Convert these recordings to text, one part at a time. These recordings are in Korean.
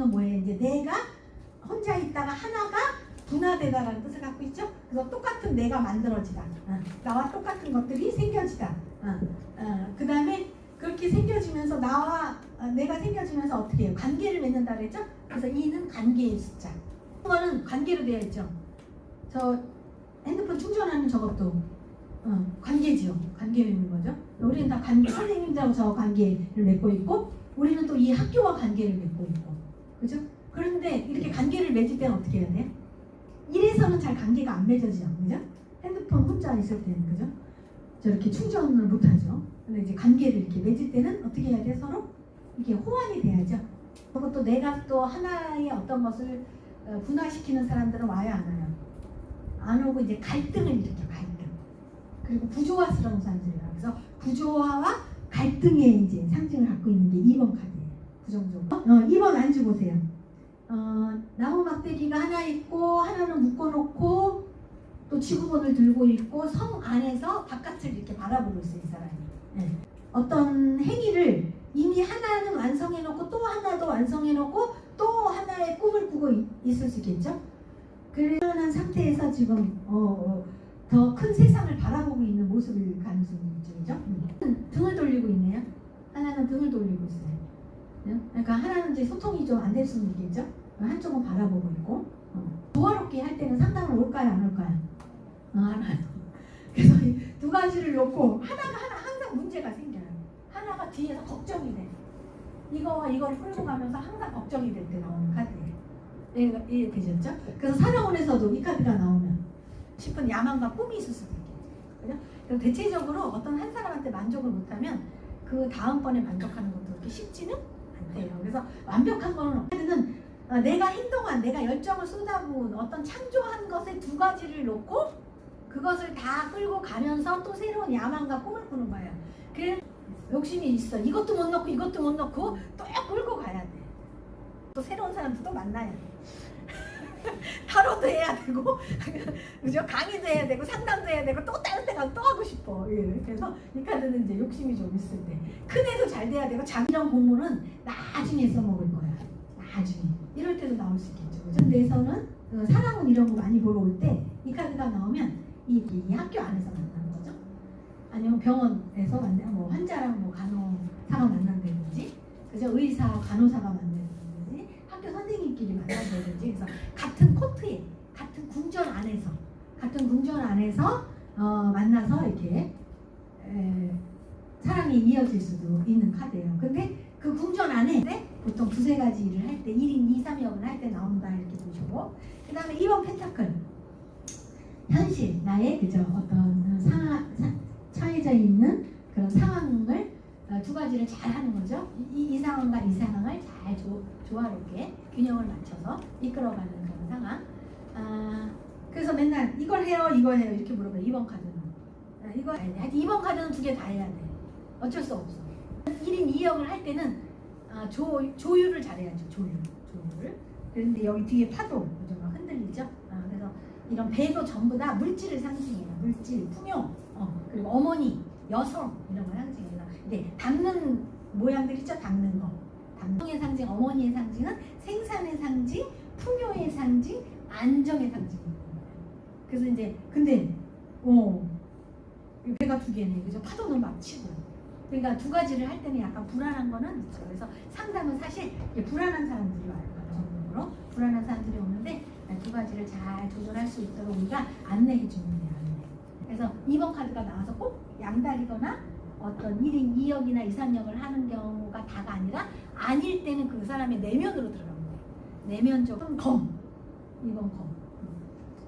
얘기는 뭐예요? 이제 내가 혼자 있다가 하나가 분화되다라는 뜻을 갖고 있죠. 그래서 똑같은 내가 만들어지다. 어, 나와 똑같은 것들이 생겨지다. 어, 어, 그 다음에 그렇게 생겨지면서 나와 어, 내가 생겨지면서 어떻게 해요? 관계를 맺는다 그랬죠? 그래서 이는 관계의 숫자. 이거는 관계로 되어 있죠. 저 핸드폰 충전하는 저것도 어, 관계지요. 관계를 맺는 거죠. 우리는 다 관계, 선생님들하고 저 관계를 맺고 있고, 우리는 또 이 학교와 관계를 맺고 있고, 그죠? 그런데 이렇게 관계를 맺을 때는 어떻게 해야 돼? 이래서는 잘 관계가 안 맺어지죠, 그죠? 핸드폰 혼자 있을 때는 그죠? 저렇게 충전을 못 하죠. 근데 이제 관계를 이렇게 맺을 때는 어떻게 해야 돼? 서로 이렇게 호환이 돼야죠. 또 내가 또 하나의 어떤 것을 어, 분화시키는 사람들은 와요, 안 와요? 안 오고 이제 갈등을 일으켜 갈등. 그리고 부조화스러운 사람들이라 그래서 부조화와 갈등의 이제 상징을 갖고 있는 게 2번 카드 예요. 부정적으로. 어, 2번 앉아 보세요. 어, 나무 막대기가 하나 있고 하나는 묶어놓고 또 지구본을 들고 있고 성 안에서 바깥을 이렇게 바라보고 있어요, 이 사람이. 예. 어떤 행위를 이미 하나는 완성해놓고 또 하나도 완성해놓고 또 하나의 꿈을 꾸고 있- 있을 수 있겠죠? 그런 상태에서 지금 어, 더 큰 세상을 바라보고 있는 모습을 가능성이 있죠? 음. 등을 돌리고 있네요. 하나는 등을 돌리고 있어요. 예? 그러니까 하나는 이제 소통이 좀 안 될 수는 있겠죠? 한쪽은 바라보고 있고 어. 조화롭게 할 때는 상담을 올까요, 안 올까요? 어, 안 와요. 그래서 이두 가지를 놓고 하나가 하나 항상 문제가 생겨요. 하나가 뒤에서 걱정이 돼. 이거와 이걸 끌고 가면서 항상 걱정이 될 때 나오는 카드예요. 이해가 이해 되셨죠? 그래서 사랑원에서도 이 카드가 나오면 싶은 야망과 꿈이 있을 수도 있겠죠. 그죠? 대체적으로 어떤 한 사람한테 만족을 못하면 그 다음번에 만족하는 것도 그렇게 쉽지는 않대요. 그래서 완벽한 거는 없는 어, 내가 행동한 내가 열정을 쏟아부은 어떤 창조한 것의 두 가지를 놓고 그것을 다 끌고 가면서 또 새로운 야망과 꿈을 꾸는 거예요. 그 욕심이 있어. 이것도 못 넣고 이것도 못 넣고 또 끌고 가야 돼. 또 새로운 사람도 또 만나야 돼. 타로도 해야 되고, 그죠? 강의도 해야 되고, 상담도 해야 되고, 또 다른 데 가서 또 싶어. 예. 그래서 이 카드는 이제 욕심이 좀 있을 때. 큰 애도 잘 돼야 되고, 작은 공부는 나중에 써먹을 거야. 나중에. 이럴 때도 나올 수 있겠죠. 그죠? 근데에서는 어, 사랑은 이런 거 많이 보러 올 때 이 카드가 나오면 이, 이, 이 학교 안에서 만나는 거죠. 아니면 병원에서 만나, 뭐 환자랑 뭐 간호사가 만난다든지, 그죠? 의사, 간호사가 만난다든지, 학교 선생님끼리 만난다든지, 그래서 같은 코트에, 같은 궁전 안에서, 같은 궁전 안에서 어, 만나서 이렇게 에, 사랑이 이어질 수도 있는 카드예요. 근데 그 궁전 안에 네? 보통 두세 가지 일을 할 때, 1인 2, 3역을 할 때 나온다 이렇게 보시고, 그 다음에 2번 펜타클. 현실, 나의 그저 어떤 상하, 사, 처해져 있는 그런 상황을 어, 두 가지를 잘 하는 거죠. 이, 이 상황과 이 상황을 잘 조, 조화롭게 균형을 맞춰서 이끌어가는 그런 상황. 아, 그래서 맨날 이걸 해요, 이거 해요 이렇게 물어봐요. 2번 카드는. 아, 이거. 하여튼 2번 카드는 두 개 다 해야 돼. 어쩔 수 없어. 1인 2역을 할 때는 아, 조, 조율을 잘해야죠. 조율. 조율. 그런데 여기 뒤에 파도 그죠? 막 흔들리죠? 아, 그래서 이런 배도 전부 다 물질을 상징해요. 물질, 풍요, 어, 그리고 어머니, 여성 이런 걸 상징해요. 근데 닮는 모양들 있죠? 닮는 거. 닮의 상징, 어머니의 상징은 생산의 상징, 풍요의 상징, 안정의 상징입니다. 그래서 이제 근데 어이 배가 두 개네, 그죠? 파도는 막 치고. 그러니까 두 가지를 할 때는 약간 불안한 거는 있죠. 그래서 상담은 사실 불안한 사람들이 와요. 감정적으로 불안한 사람들이 오는데 두 가지를 잘 조절할 수 있도록 우리가 안내해 주는 거예요. 안내. 그래서 2번 카드가 나와서 꼭 양다리거나 어떤 1인 2역이나 2, 3역을 하는 경우가 다가 아니라 아닐 때는 그 사람의 내면으로 들어가는 거예요. 내면적으로 검. 2번 검.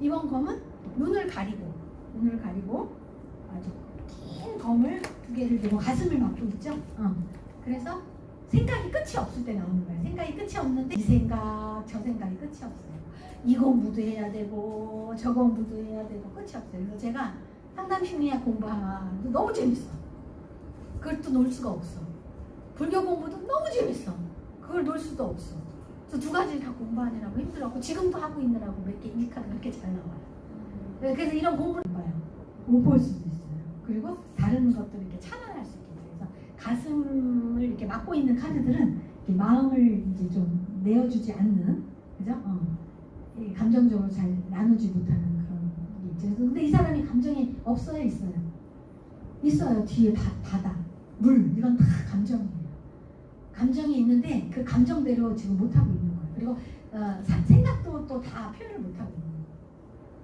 2번 검은 눈을 가리고 눈을 가리고 아주 긴 검을 두 개를 들고 가슴을 막고 있죠. 어. 그래서 생각이 끝이 없을 때 나오는 거예요. 생각이 끝이 없는데 이 생각, 저 생각이 끝이 없어요. 이 공부도 해야 되고 저 공부도 해야 되고 끝이 없어요. 그래서 제가 상담 심리학 공부하도 너무 재밌어. 그걸 또 놀 수가 없어. 불교 공부도 너무 재밌어. 그걸 놀 수도 없어. 그래서 두 가지를 다 공부하느라고 힘들었고 지금도 하고 있느라고 몇개 이카가 그렇게 잘 나와요. 그래서 이런 공부를 봐요. 못 볼 수도 있어요. 그리고 다른 것들을 이렇게 차단할 수 있게 돼요. 그래서 가슴을 이렇게 막고 있는 카드들은 마음을 이제 좀 내어주지 않는 그죠? 어. 이 감정적으로 잘 나누지 못하는 그런 게 있죠. 근데 이 사람이 감정이 없어요, 있어요? 있어요. 뒤에 바, 바다, 물 이건 다 감정이에요. 감정이 있는데 그 감정대로 지금 못 하고 있는 거예요. 그리고 어, 사- 생각도 또 다 표현을 못 하고 있는 거예요.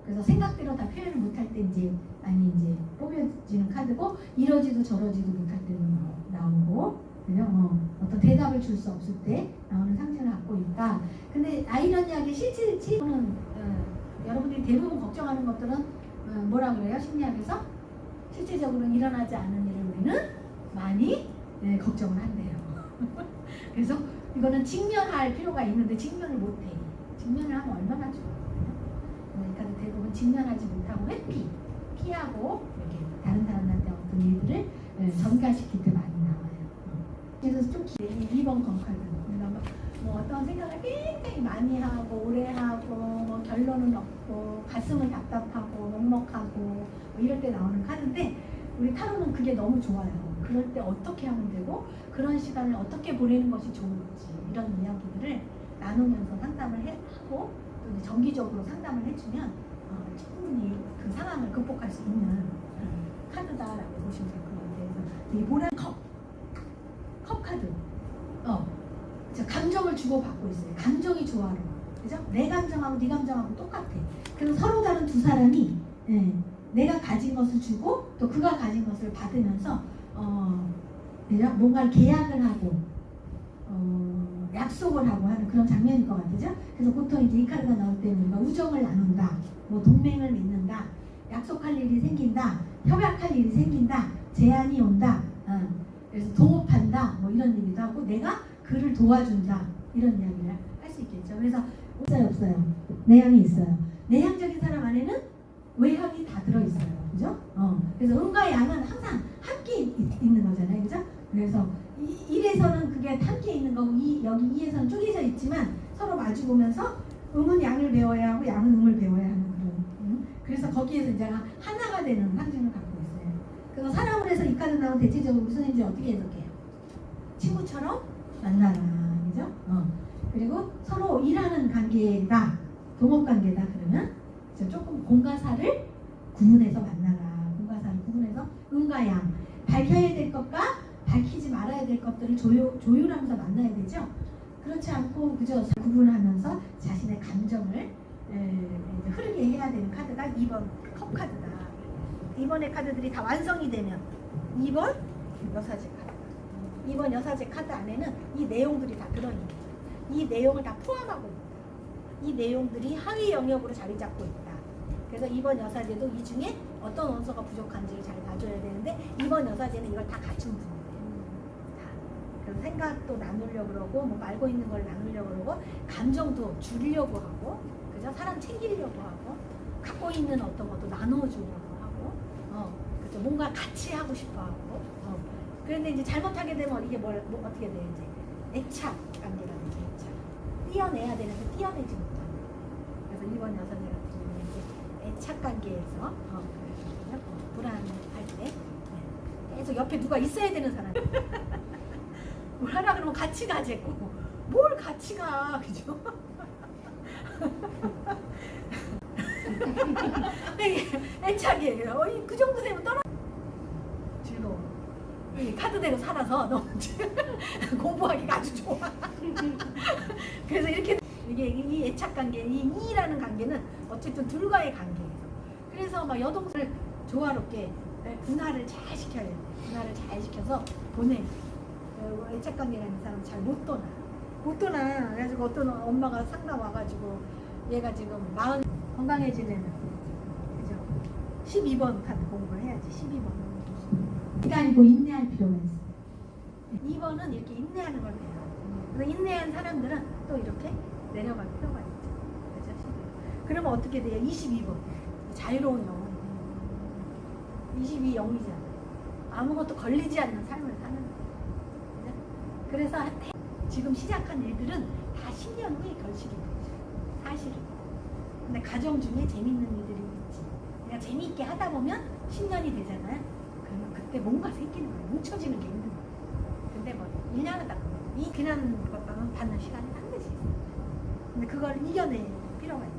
그래서 생각대로 다 표현을 못할 때 이제 아니 이제 뽑혀지는 카드고 이러지도 저러지도 못할 때는 나오고 그죠? 어, 어떤 대답을 줄 수 없을 때 나오는 상징을 갖고 있다. 근데 아이러니하게 실질 치는 어, 여러분들이 대부분 걱정하는 것들은 어, 뭐라 그래요? 심리학에서 실질적으로는 일어나지 않은 일을 우리는 많이 네, 걱정을 한대요. 그래서 이거는 직면할 필요가 있는데 직면을 못해. 직면을 하면 얼마나 좋아요. 그러니까 대부분 직면하지 못하고 회피, 피하고 이렇게 다른 사람한테 어떤 일들을 예, 전가시킬 때 많이 나와요. 어. 그래서 좀 기- 2번 건칼은 뭐 어떤 생각을 굉장히 많이 하고 오래 하고 뭐 결론은 없고 가슴은 답답하고 먹먹하고 뭐 이럴 때 나오는 카드인데 우리 타로는 그게 너무 좋아요. 그럴 때 어떻게 하면 되고 그런 시간을 어떻게 보내는 것이 좋을지 이런 이야기들을 나누면서 상담을 해, 하고 정기적으로 상담을 해주면 어, 충분히 그 상황을 극복할 수 있는 음, 카드다라고 보시면 될 것 같아요. 그래서 이 보라 컵, 컵 카드, 어, 저 감정을 주고 받고 있어요. 감정이 조화로워, 그죠? 내 감정하고 네 감정하고 똑같아. 그래서 서로 다른 두 사람이 예, 내가 가진 것을 주고 또 그가 가진 것을 받으면서 어? 뭔가 계약을 하고 어, 약속을 하고 하는 그런 장면일 것 같죠? 그래서 보통 이제 이 카드가 나올 때는 우정을 나눈다, 뭐 동맹을 맺는다, 약속할 일이 생긴다, 협약할 일이 생긴다, 제안이 온다, 어, 그래서 동업한다, 뭐 이런 얘기도 하고 내가 그를 도와준다 이런 이야기를 할 수 있겠죠. 그래서 없어요, 없어요. 내향이 있어요. 내향적인 사람 안에는 외향이 다 들어 있어요, 그죠? 어, 그래서 음과 양은 항상 함께 있, 있는 거잖아요, 그죠? 그래서 이, 일에서는 그게 함께 있는 거고 이, 여기 이에서는 쪼개져 있지만 서로 마주 보면서 음은 양을 배워야 하고 양은 음을 배워야 하는 그런 음? 그래서 거기에서 이제 하나가 되는 상징을 갖고 있어요. 그래서 사람을 해서 이 카드 나오면 대체적으로 우리 선생님들이 어떻게 해석해요? 친구처럼 만나라, 그죠? 어. 그리고 서로 일하는 관계다, 동업 관계다 그러면 조금 공과사를 구분해서 만나라, 공과사를 구분해서 음과 양 밝혀야 될 것과 밝히지 될 것들을 조율, 조율하면서 만나야 되죠. 그렇지 않고 그저 구분하면서 자신의 감정을 에, 흐르게 해야 되는 카드가 2번 컵 카드다. 이번의 카드들이 다 완성이 되면 2번 여사제 카드. 2번 여사제 카드 안에는 이 내용들이 다 들어있는 거죠. 이 내용을 다 포함하고 있다. 이 내용들이 하위 영역으로 자리 잡고 있다. 그래서 이번 여사제도 이 중에 어떤 원소가 부족한지를 잘 봐줘야 되는데 이번 여사제는 이걸 다 갖춘. 그래서 생각도 나누려고 그러고 뭐 알고 있는 걸 나누려고 그러고 감정도 줄이려고 하고 그죠? 사람 챙기려고 하고 갖고 있는 어떤 것도 나눠주려고 하고 어 그죠? 뭔가 같이 하고 싶어 하고 어. 그런데 이제 잘못하게 되면 이게 뭘, 뭐 어떻게 돼 이제 애착 되죠 애착 띄어내야 되는데 띄어내지 못하는 그래서 이번 여사제 같은 경우는 이제 애착 관계에서 어, 어, 불안할 때 네. 계속 옆에 누가 있어야 되는 사람 뭘 하라 그러면 같이 가재고 뭘 같이 가 그죠? 애착이에요. 어, 이- 그 정도 되면 떠나 즐거워. 이 카드 대로 살아서 너무 공부하기가 아주 좋아. 그래서 이렇게 이게 이 애착 관계, 이 이라는 관계는 어쨌든 둘과의 관계예요. 그래서 막 여동생을 조화롭게 네, 분할을 잘 시켜야 돼. 분할을 잘 시켜서 보내. 어, 애착 관계라는 사람 잘 못 떠나. 못 떠나. 그래가지고 어떤 엄마가 상담 와가지고 얘가 지금 마흔 건강해지는 그죠? 12번 카드 공부를 해야지. 12번. 그게 아니고 인내할 필요가 있어. 2번은 이렇게 인내하는 걸 배워요. 그래서 인내한 사람들은 또 이렇게 내려갈 필요가 있죠. 그죠? 12번. 그러면 어떻게 돼요? 22번. 자유로운 영혼. 22 영이잖아. 아무것도 걸리지 않는 삶을? 그래서 해- 지금 시작한 일들은 다 10년 후에 결실이 되죠. 사실은. 근데 가정 중에 재밌는 일들이 있지. 내가 재미있게 하다 보면 10년이 되잖아요. 그러면 그때 뭔가 생기는 거예요. 뭉쳐지는 게 있는 거예요. 근데 뭐 1년 하다 이 비난 것과는 받는 시간이 반드시 있어. 근데 그걸 이겨낼 필요가 있어.